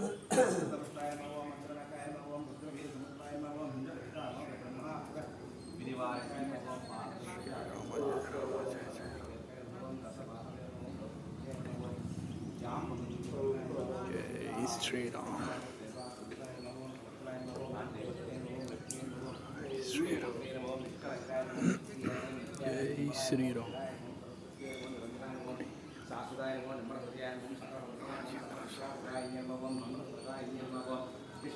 జై శ్రీరామ్ జై శ్రీరామ్ జై శ్రీరామ్ జై శ్రీరామ్ పెద్ద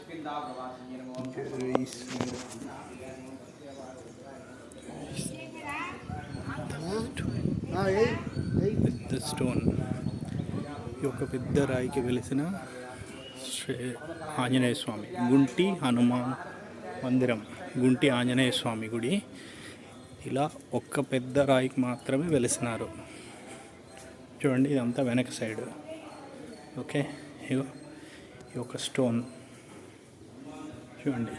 స్టోన్. ఈ యొక్క పెద్ద రాయికి వెలిసిన శ్రీ ఆంజనేయ స్వామి. గుంటి హనుమాన్ మందిరం. గుంటి ఆంజనేయ స్వామి గుడి. ఇలా ఒక్క పెద్ద రాయికి మాత్రమే వెలిసినారు. చూడండి ఇదంతా వెనక సైడ్. ఓకే ఇగో ఈ యొక్క స్టోన్. చూడండి.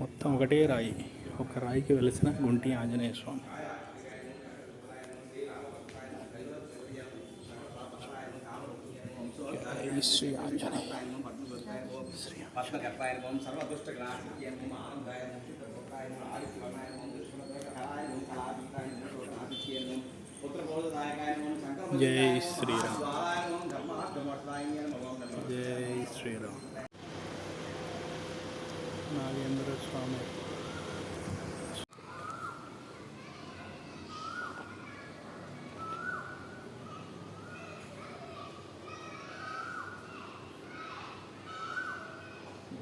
మొత్తం ఒకటే రాయి. ఒక రాయికి వెలిసిన గుంటి ఆంజనేయ స్వామి. జై శ్రీ ఆంజనేయ. శ్రీ జై శ్రీరామ్ జై శ్రీరామ్ నాగేంద్ర స్వామి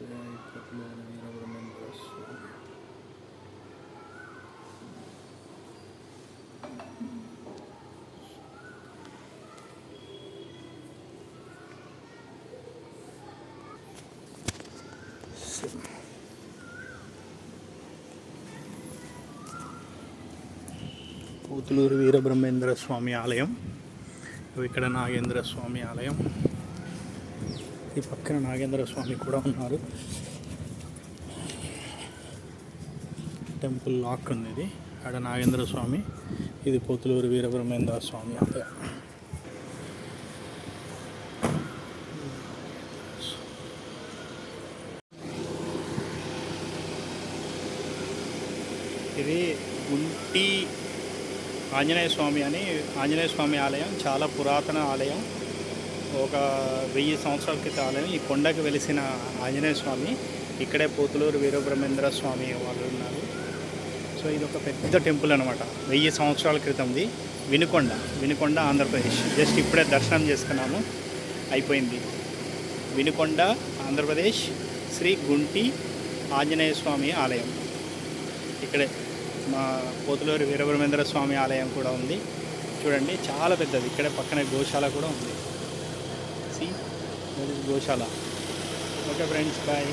జై పట్లోని వీరబ్రహ్మేంద్ర స్వామి పోతులూరు వీరబ్రహ్మేంద్ర స్వామి ఆలయం. ఇక్కడ నాగేంద్ర స్వామి ఆలయం. ఈ పక్కన నాగేంద్ర స్వామి కూడా ఉన్నారు. టెంపుల్ లాక్ ఉంది ఇది. ఆడ నాగేంద్ర స్వామి ఇది పోతులూరు వీరబ్రహ్మేంద్ర స్వామి ఆలయం. ఇది గుంటి ఆంజనేయ స్వామి అని ఆంజనేయ స్వామి ఆలయం చాలా పురాతన ఆలయం. ఒక వెయ్యి సంవత్సరాల క్రితం ఆలయం. ఈ కొండకు వెలిసిన ఆంజనేయ స్వామి ఇక్కడే పోతులూరు వీరబ్రహ్మేంద్ర స్వామి వాళ్ళు ఉన్నారు. సో ఇది ఒక పెద్ద టెంపుల్ అనమాట వెయ్యి సంవత్సరాల క్రితంది. వినుకొండ వినుకొండ ఆంధ్రప్రదేశ్. జస్ట్ ఇప్పుడే దర్శనం చేసుకున్నాము. అయిపోయింది. వినుకొండ ఆంధ్రప్రదేశ్ శ్రీ గుంటి ఆంజనేయ స్వామి ఆలయం. ఇక్కడే. మా పోతులూరు వీరబ్రహ్మేంద్ర స్వామి ఆలయం కూడా ఉంది. చూడండి చాలా పెద్దది. ఇక్కడే పక్కనే గోశాల కూడా ఉంది. సి గోశాల. Okay friends bye